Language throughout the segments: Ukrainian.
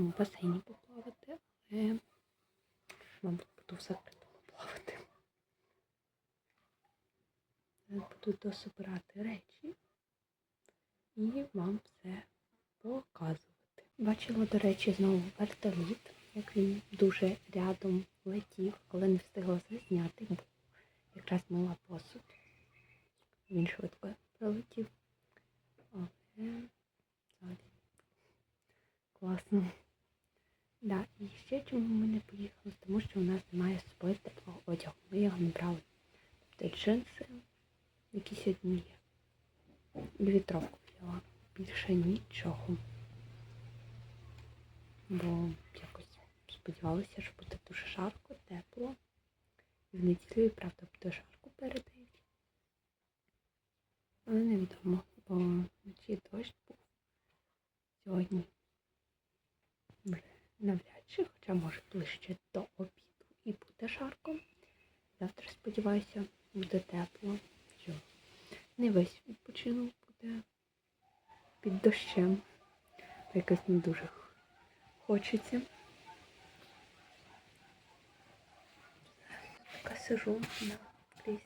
в басейні поплавати, але, мабуть, буду в закритому плавати. Зараз Буду дособирати речі і вам все показувати. Бачила, до речі, знову вертоліт, як він дуже рядом летів, але не встигла зазняти, бо якраз мила посуд. Він швидко пролетів. Але класно. Да, і ще чому ми не поїхали? Тому що у нас немає з собою теплого одягу. Ми його не брали. Тобто джинси, які сьогодні є. І вітровку взяла. Більше нічого. Бо якось сподівалася, що буде дуже жарко, тепло. І в неділю, правда, буде жарко передають. Але невідомо, бо вночі дощ був сьогодні. Навряд чи, хоча може ближче до обіду і буде жарко. Завтра, сподіваюся, буде тепло. Що не весь відпочинок буде під дощем. Якось не дуже хочеться. Така сижу на кріслі.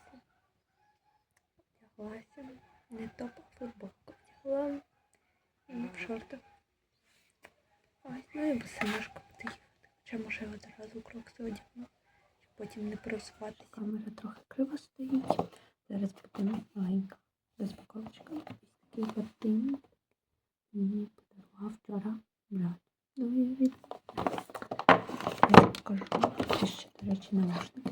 Вдяглася. Не топ, а футболку вдягла. І в шортах. Ось, ну і босоножку буду їхати. Хоча може я одразу крокси одягну, щоб потім не просуватися. Камера трохи криво стоїть. Зараз будемо маленька розпаковочка. Ось такий годинник. Мені подарував вчора брат. Новий від. Я покажу. Ще, до речі, наушники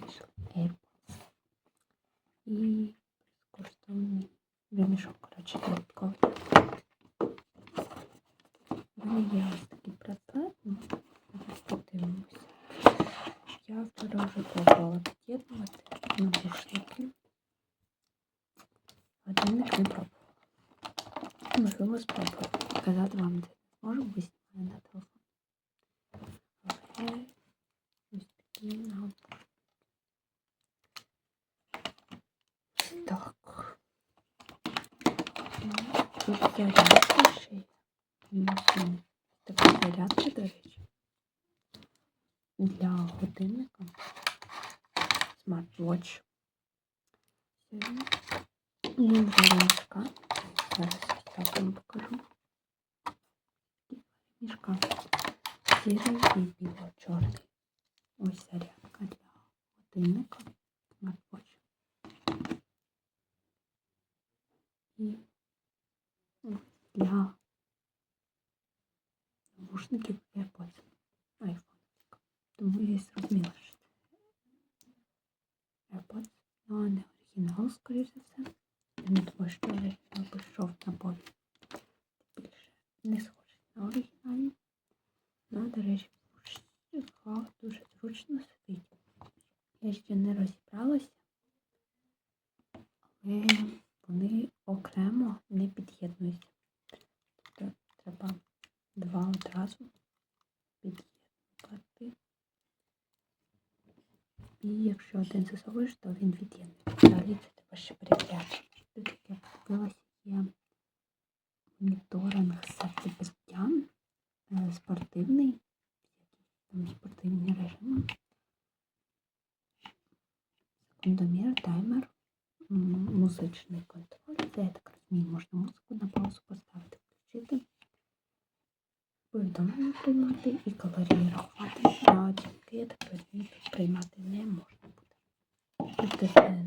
提升体 І якщо один засовуєш, то він від'єднується. Далі це треба ще перевіряти. Тут я купилася є моніторинг серцебиття е, спортивний, там спортивні режими. Секундомір, таймер, музичний контроль. Це я так розумію, можна музику на паузу поставити, включити. Повідомлення приймати і калорії рахувати. А тільки я так розумію, тут приймати не можна буде. Тобто це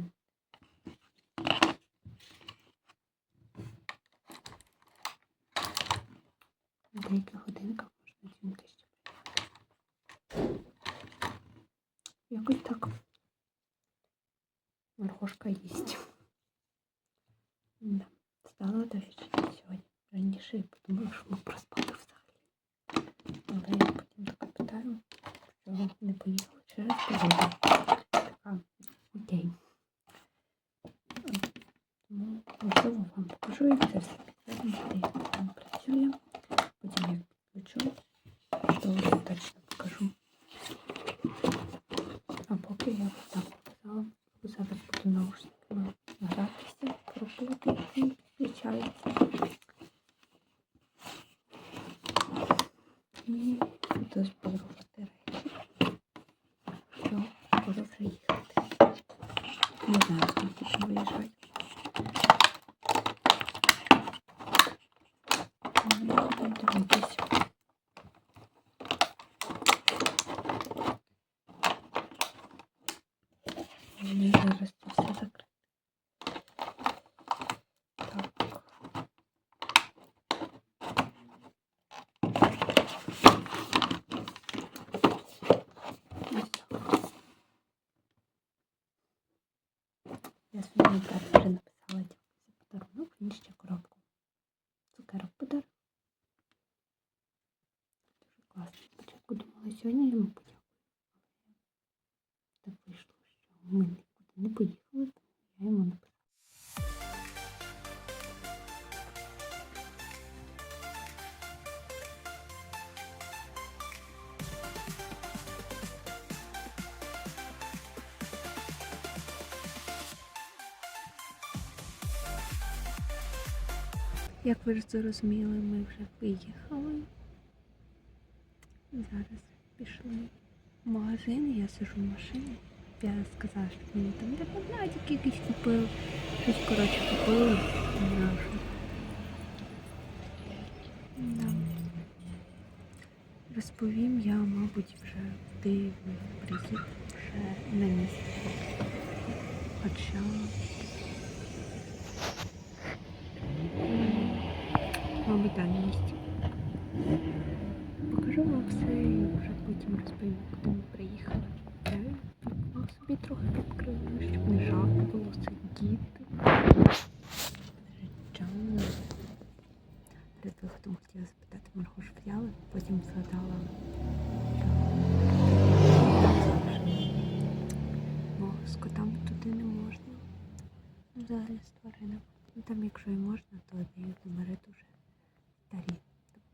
на деяких годинках можна жінки ще приймати. Якось так. Маргошка їсть. Да. Стала до речі сьогодні раніше і подумала, що ми проспали Зараз це все. Так. Як ви ж зрозуміли, ми вже виїхали. Зараз пішли в магазин, я сижу в машині. Я сказала, що мені там лимонадик якийсь купив. Щось, коротше, купили. Да. Розповім я, мабуть, вже ти приїхав вже на місці. Хоча місці. Покажу вам все і вже потім розповім, куди ми приїхали. Я собі трохи відкрила, щоб не жарко було сидіти. Життя. Перед виходом хотіла запитати, Марго ж взяли, потім згадала. Бо туди не можна. Взагалі з тваринами. Ну, Там, якщо і можна, то дають номери дуже старі.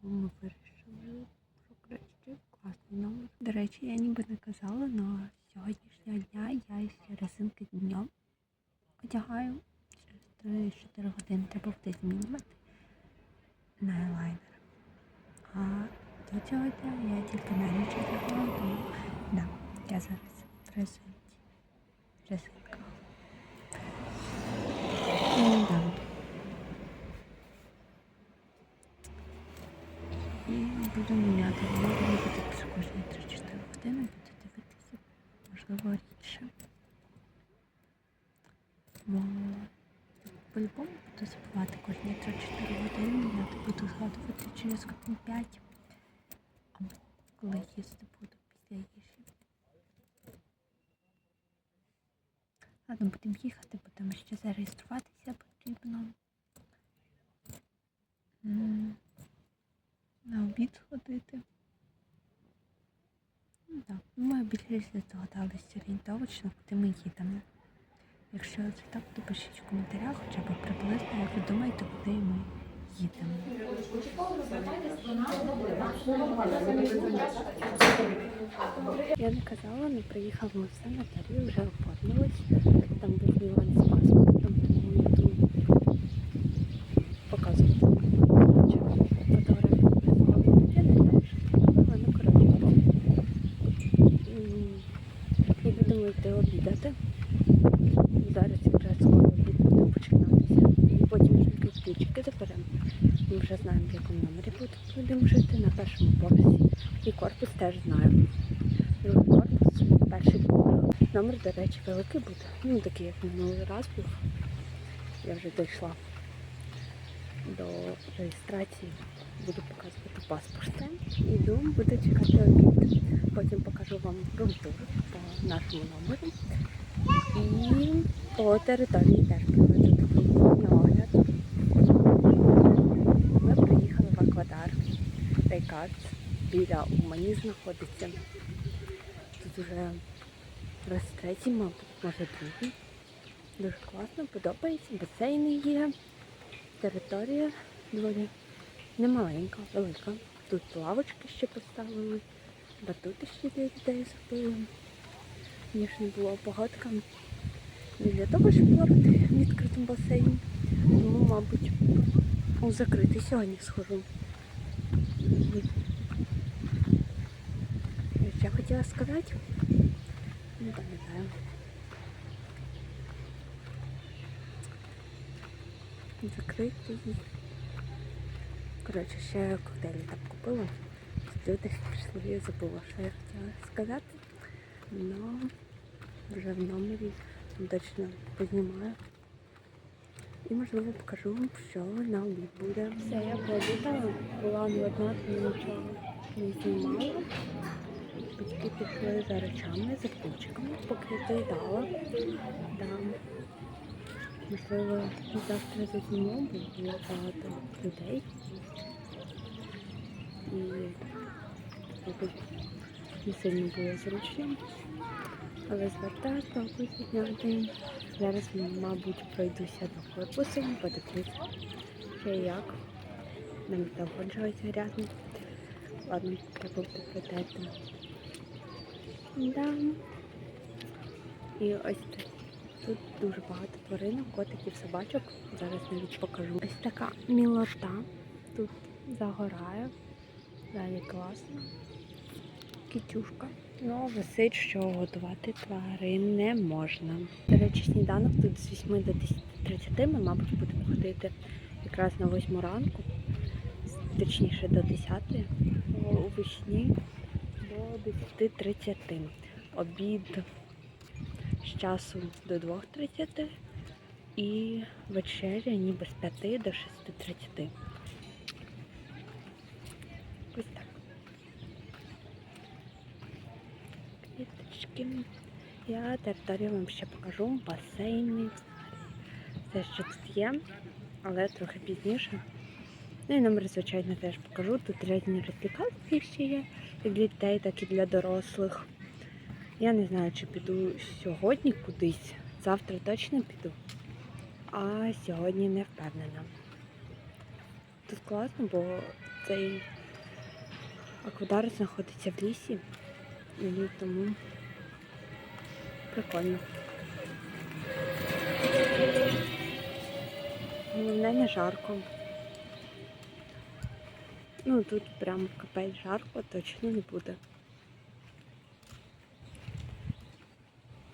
Тому ми вирішили, що краще класний номер. До речі, я ніби не казала, але сьогоднішнього дня я ще резинки днем одягаю. Через 3-4 години треба буде змінювати на елайнер. А до цього дня я тільки на ніч одягала, тому да, я зараз в резинці. Резинка. Ну, да. І буду міняти. Воно буде бути кожні 3-4 години, буду дивитися, можливо, рідше. Бо по-любому буду забувати кожні 3-4 години, я буду згадувати через годин 5. Або коли їсти буду після їжі. Ладно, будемо їхати, там ще зареєструватися потрібно. М, На обід сходити. Ну, так. Ми більше здогадалися орієнтовочно, куди ми їдемо. Якщо це так, то пишіть в коментарях хоча б приблизно, як ви думаєте, куди ми їдемо. Я не казала, не приїхала ми все на вже оформились. Там був Іван з паспортом, тому йду показувати. Чи фотографію прислали. Я не знаю, що це було, ну коротше. М, І будемо йти обідати. Зараз якраз скоро обід буде починатися. І потім тільки ключики заберемо. Ми вже знаємо, в якому номері бу- будемо жити на першому поверсі. І корпус теж знаємо. Другий корпус, перший поверх. Номер, до речі, великий буде. Ну, такий, як минулий раз був. Я вже дійшла до реєстрації. Буду показувати паспорт. Іду, буду чекати обід. Потім покажу вам рум-тур по нашому номеру. І по території теж проведу такий огляд. Ми біля Умані знаходиться. Тут вже раз третій, мабуть, може другий. Дуже класно, подобається. Басейни є. Територія доволі немаленька, велика. Тут лавочки ще поставили, батути ще для дітей зробили. Звісно, була погодка для того, щоб плавати в відкритому басейні. Тому, мабуть, у закритий сьогодні схожу. Хотіла сказати? Не пам'ятаю. Закритий. Коротше, ще коктейлі там купила. Люди прийшли, я забула, що я хотіла сказати. Но вже в номері точно познімаю. І можливо покажу вам, що на обід буде. Все, я пообідала, була не одна, тому нічого не знімала. Батьки пішли за речами, за ключиками, поки доїдала. Да. Можливо, завтра зазніму, бо було багато людей. І не сильно було зручно. Але звертаю пробую зняти. Зараз, мабуть, пройдуся до корпусу, подивлюся, і як. Телефон чогось грязний. Ладно, треба буде пройти. Да. І ось тут, тут дуже багато тваринок, котиків, собачок. Зараз навіть покажу. Ось така мілота. Тут загорає. Далі класно. Кітюшка. Ну, висить, що готувати тварин не можна. До речі, сніданок тут з 8 до 10.30. Ми, мабуть, будемо ходити якраз на 8 ранку, точніше до 10 у весні до 10.30. Обід з часу до 2.30 і вечеря ніби з 5 до 6.30. Ось так. Квіточки. Я територію вам ще покажу. Басейни. Все, що тут є, але трохи пізніше. Ну і номер, звичайно, теж покажу. Тут різні розвлекалки ще є, як для дітей, так і для дорослих. Я не знаю, чи піду сьогодні кудись. Завтра точно піду. А сьогодні не впевнена. Тут класно, бо цей аквадар знаходиться в лісі. І тому прикольно. Головне не жарко. Ну тут прям капець жарко точно не буде.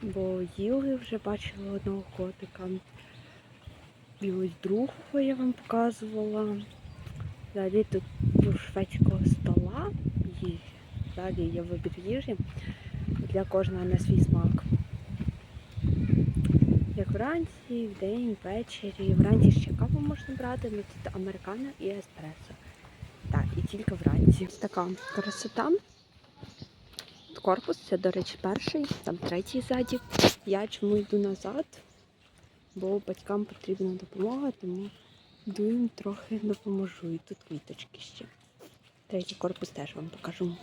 Бо їли вже бачила одного котика. І ось другого я вам показувала. Далі тут у шведського стола їжі. Далі є вибір їжі для кожного на свій смак. Як вранці, вдень, ввечері. Вранці ще каву можна брати, але тут американо і еспресо. Тільки вранці. Така красота. Корпус, це, до речі, перший, там третій ззаді. Я чому йду назад, бо батькам потрібна допомога, тому йду їм трохи допоможу. І тут квіточки ще. Третій корпус теж вам покажу.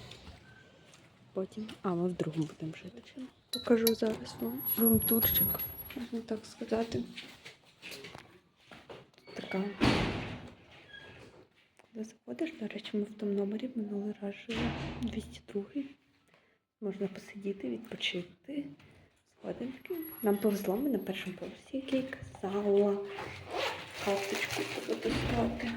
Потім. А, ми в другому будемо жити. Покажу зараз вам румтурчик, можна так сказати. Така. Заходиш, до речі, ми в тому номері минулий раз жили 202 Можна посидіти, відпочити. Сходинки. Нам повезло, ми на першому поверсі, як я казала. Карточку записати.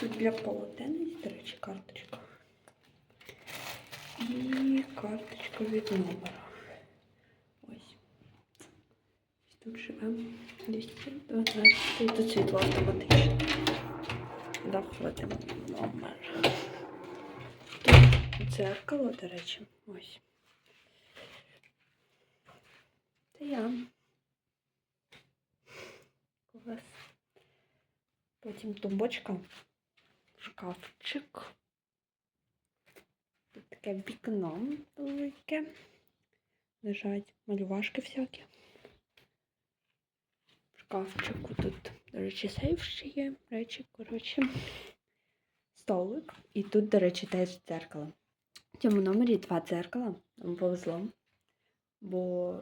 Тут для полотенець, до речі, карточка. І карточка від номера. Ось. Тут живемо 212. Тут світло автоматичне. Заходимо в номер. Тут дзеркало, до речі, ось. Це я. Клас. Потім тумбочка, шкафчик. Тут таке вікно велике. Лежать малювашки всякі. Шкафчику тут, до речі, сейф ще є. Речі, коротше. столик. І тут, до речі, теж дзеркало. В цьому номері два дзеркала. Нам повезло. Бо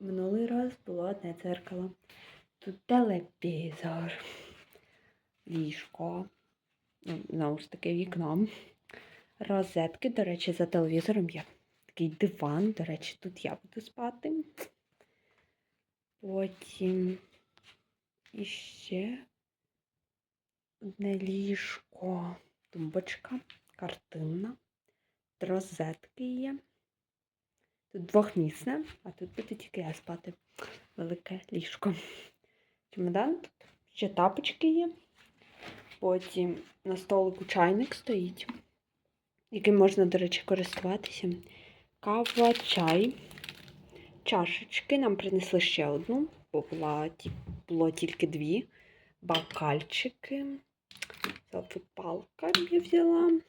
минулий раз було одне дзеркало. Тут телевізор, ліжко, ну, знову ж таки, вікно. Розетки, до речі, за телевізором є такий диван. До речі, тут я буду спати. Потім іще одне ліжко, тумбочка, картинна, розетки є. Тут двохмісне, а тут буду тільки я спати. Велике ліжко. Чемодан тут. Ще тапочки є. Потім на столику чайник стоїть, яким можна, до речі, користуватися. Кава, чай, чашечки. Нам принесли ще одну, була, було тільки дві. Бокальчики. Палка я взяла.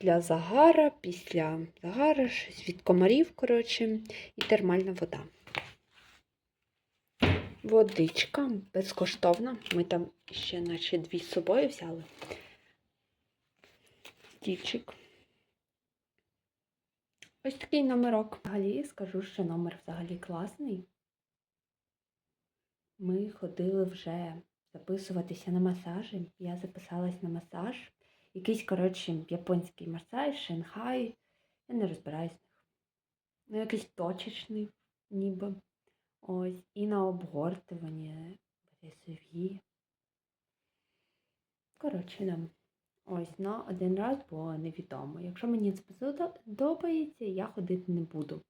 Для загара, після загара, щось від комарів, коротше, і термальна вода. Водичка безкоштовна. Ми там ще наче дві з собою взяли. Стільчик. Ось такий номерок. Взагалі скажу, що номер взагалі класний. Ми ходили вже записуватися на масажі. Я записалась на масаж. Якийсь, коротше, японський масаж, Шанхай. Я не розбираюсь. Ну, якийсь точечний, ніби. Ось. І на обгортування рисові. Коротше, да. Ось на один раз, бо невідомо. Якщо мені це подобається, я ходити не буду.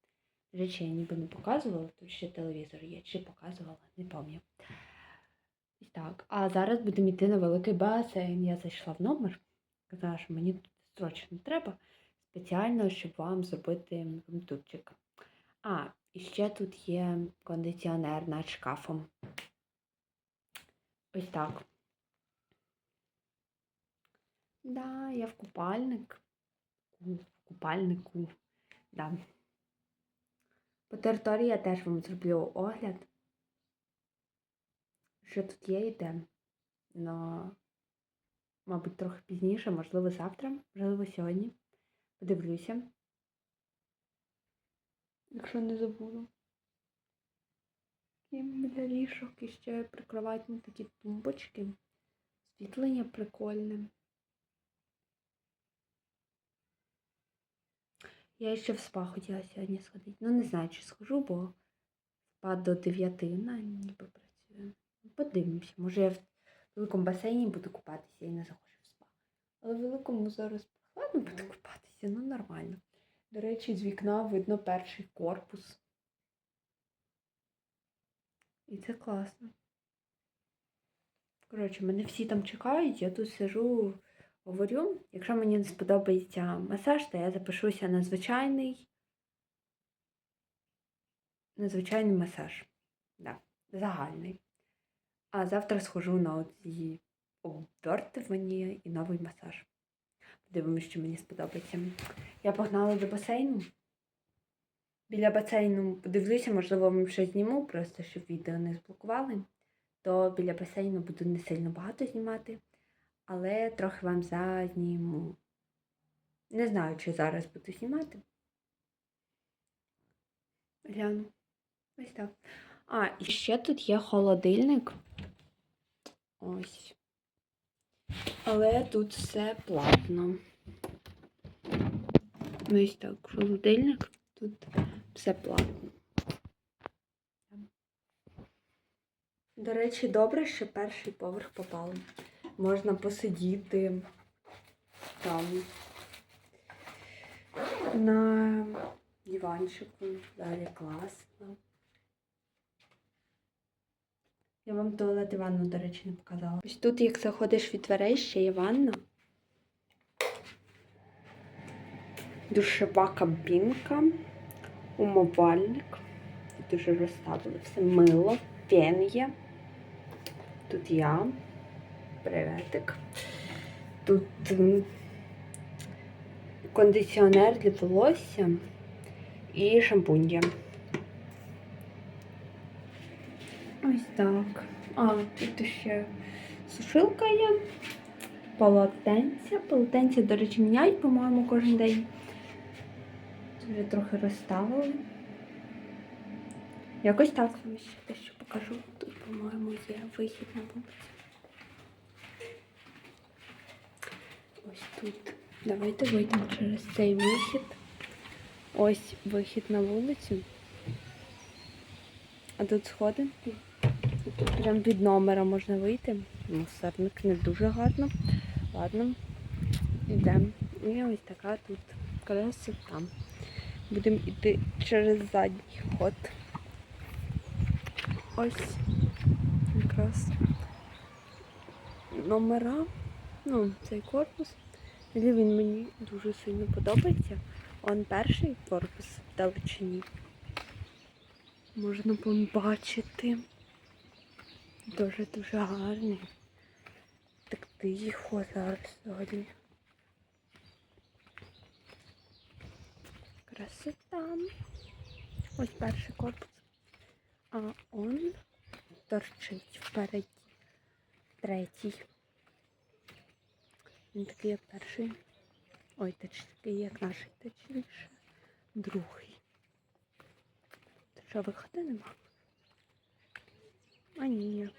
Речі, я ніби не показувала, тут ще телевізор є, чи показувала, не пам'ятаю. Ось так. А зараз будемо йти на великий басейн. Я зайшла в номер. Казала, що мені тут срочно треба спеціально, щоб вам зробити румтурчик. А, і ще тут є кондиціонер над шкафом. Ось так. Да, я в купальник. В купальнику. Да. По території я теж вам зроблю огляд. Що тут є і де. Но, мабуть, трохи пізніше, можливо, завтра, можливо, сьогодні. Подивлюся. Якщо не забуду. І для ліжок і ще прикроватні такі тумбочки. Світлення прикольне. Я ще в спа хотіла сьогодні сходити. Ну, не знаю, чи схожу, бо спа до 9 на ніби працює. Подивимося. Може, я в великому басейні буду купатися і не захочу в спа. Але в великому зараз прохладно буду купатися, ну нормально. До речі, з вікна видно перший корпус. І це класно. Коротше, мене всі там чекають, я тут сижу, говорю. Якщо мені не сподобається масаж, то я запишуся на звичайний. На звичайний масаж. Да, загальний. А завтра схожу на оці обвертування і новий масаж. Подивимось, що мені сподобається. Я погнала до басейну. Біля басейну подивлюся, можливо, вам щось зніму, просто щоб відео не зблокували. То біля басейну буду не сильно багато знімати, але трохи вам зазніму. Не знаю, чи зараз буду знімати. Гляну. Ось так. А, і ще тут є холодильник. Ось. Але тут все платно. Ось так, холодильник, тут все платно. До речі, добре, що перший поверх попав. Можна посидіти там на диванчику. Далі класно. Я вам туалет і ванну, до речі, не показала. Ось тут, як заходиш від дверей, ще є ванна. Душева кабінка, умивальник. Дуже розставили все мило, фен є. Тут я. Приветик. Тут кондиціонер для волосся і шампунь. Ось так. А, тут ще сушилка є. полотенця. Полотенця, до речі, міняють, по-моєму, кожен день. Це вже трохи розставили. Якось так ще дещо покажу. Тут, по-моєму, є вихід на вулицю. Ось тут. Давайте вийдемо через цей вихід. Ось вихід на вулицю. А тут сходинки. І Тут прям від номера можна вийти. Мусорник не дуже гарно. Ладно, йдемо. І ось така тут колеса там. Будемо йти через задній ход. Ось якраз номера. Ну, цей корпус. Він мені дуже сильно подобається. Он перший корпус в далечині. Можна побачити. Дуже-дуже гарний. Так тихо зараз сьогодні. Красота. Ось перший корпус. А он торчить впереді. Третій. Він такий як перший. Ой, такий як наш, точніше. Другий. Та що, виходу нема? А ні.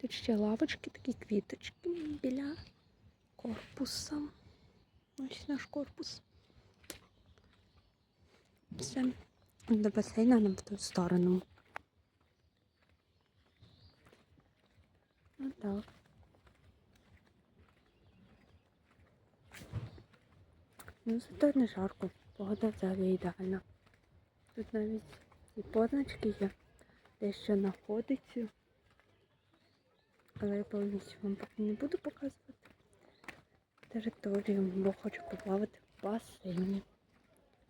Тут ще лавочки, такі квіточки біля корпуса. Ось наш корпус. Все. До басейна нам в ту сторону. Ну Ну, зато не жарко. Погода взагалі ідеальна. Тут навіть і позначки є, де що знаходиться. Але я повністю вам поки не буду показувати територію, бо хочу поплавати в басейні.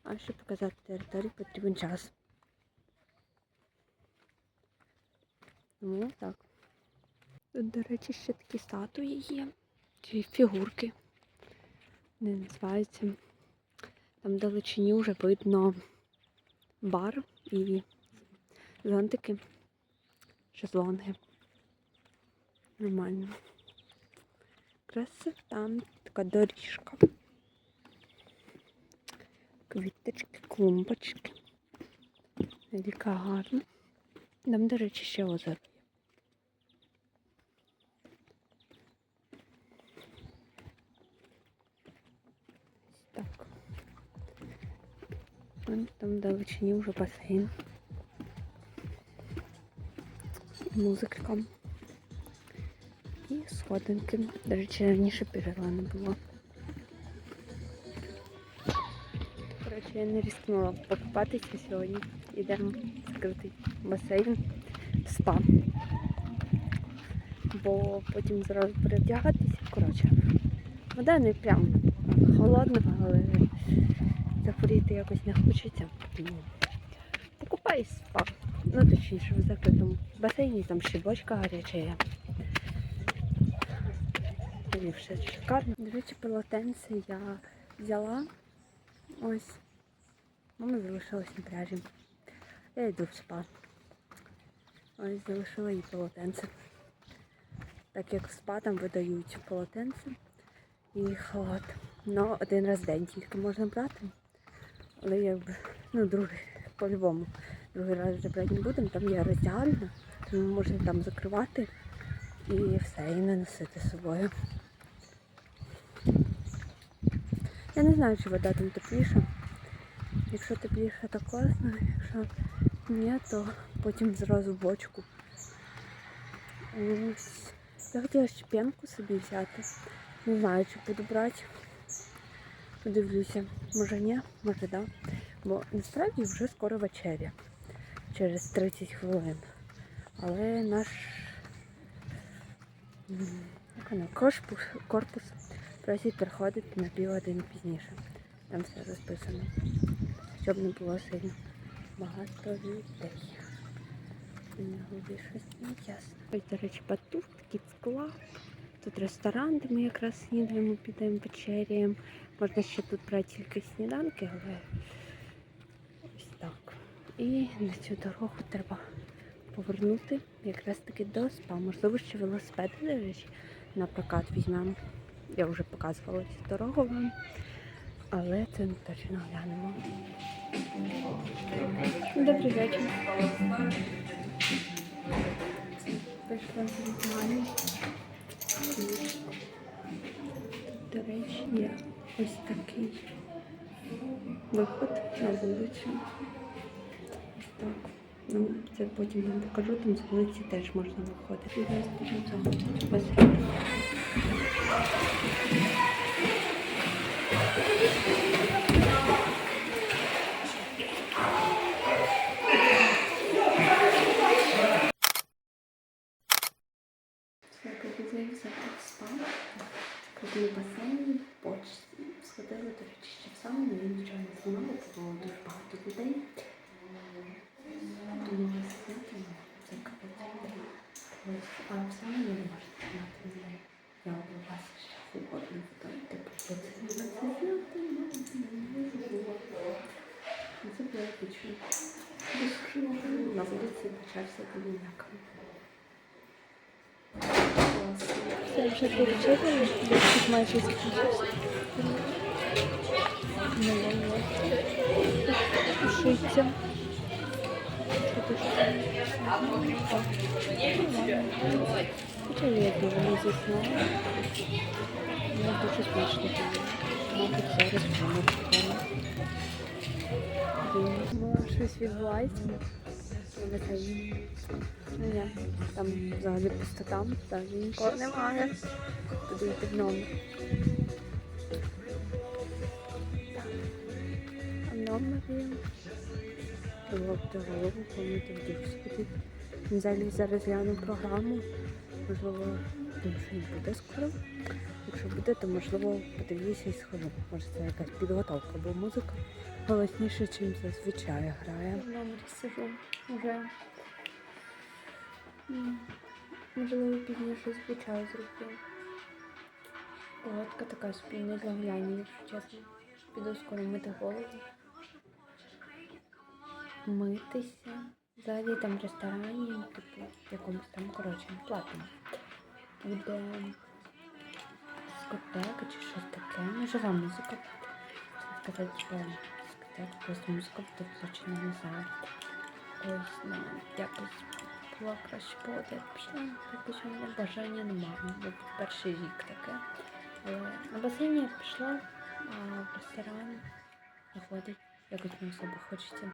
А щоб показати територію потрібен час. Ну так. Тут, до речі, ще такі статуї є. Чи фігурки. Не називаються. Там далечині вже видно бар і зонтики, шезлонги. Нормально. Красота, така доріжка. Квіточки, клумбочки. Ріка гарна. Там, до речі, ще озеро. є. Ось Так. Вон там далечині вже басейн. Музика. І сходинки. До речі, раніше перерва не було. Я не рискнула покупатися сьогодні. Йдемо в закритий басейн в спа. Бо потім зразу перевдягатися. Коротше, вода не прям холодна, але захворіти якось не хочеться. Покупаюсь в спа. Ну, точніше, в закритому басейні, там ще бочка гаряча є. Мені все шикарно. До речі, полотенце я взяла. Ось. Мама залишилась на пляжі. Я йду в спа. Ось залишила їй полотенце. Так як в спа там видають полотенце і халат. Ну, один раз в день тільки можна брати. Але якби, ну, другий, по-любому, другий раз вже брати не будемо. Там є роздягальня, тому можна там закривати і все, і не носити з собою. Я не знаю, чи вода там тепліша. Якщо тепліше, то класно, якщо ні, то потім зразу в бочку. Я хотіла ще пенку собі взяти. Не знаю, чи буду брати. Подивлюся. Може ні, може да. Бо насправді вже скоро вечеря. Через 30 хвилин. Але наш корпус, просить приходити на півгодини пізніше. Там все розписано. Щоб не було сильно багато людей. На голові щось не ясно. Ось, до речі, батут, склад. Тут ресторан, де ми якраз снідаємо, підемо вечеряємо. Можна ще тут брати тільки сніданки, але ось так. І на цю дорогу треба повернути якраз таки до спа. Можливо, ще велосипеди, до речі, на візьмемо. Я вже показувала цю дорогу вам, але це ми точно глянемо. Добрий вечір. Вийшла з. До речі, є ось такий виход на вулицю. Так. Ну, це потім вам покажу, там з вулиці теж можна виходити. Зараз підемо цього без Закрутили взяти спа, закрутили басейн, поч сходили, до речі, ще в сауну, я нічого не знімала, було дуже багато людей. Думала зняти, але це капець. Ось, А в сауні не можна знімати мене. Я облилася ще холодною водою, типу, що це знімати, Ну, Це було епічно. Дощ на вулиці почався доміняк. Це вже перечитали, тут майже закінчився. Ну, ось. Шиться. Що ти Хоча я дуже не зіснула. Я дуже смачно. Мабуть, зараз воно Ну, щось відбувається. Басейн. Ну, ні, там взагалі пустота, взагалі нікого немає. Туди йти в номер. А в номері лобти голову, помити вдів сходити. Взагалі зараз гляну програму. Можливо, що не буде скоро. Якщо буде, то можливо подивлюся і схожу. Може це якась підготовка, бо музика голосніше, ніж зазвичай грає. В номері сижу вже. Можливо, пізніше звичай зроблю. Погодка така не для гляння, якщо чесно. Піду скоро мити голову. Митися. Взагалі там в ресторані, типу, якомусь там, коротше, платному. Буде дискотека чи щось таке. Ну, жива музика. Сказати, що дискотека, просто музика включена не. Ось, ну, якось була краще погода. Якось у мене бажання немає. Бо перший рік таке. Але на басейні я пішла, а в ресторан заходить, якось не особо хочеться.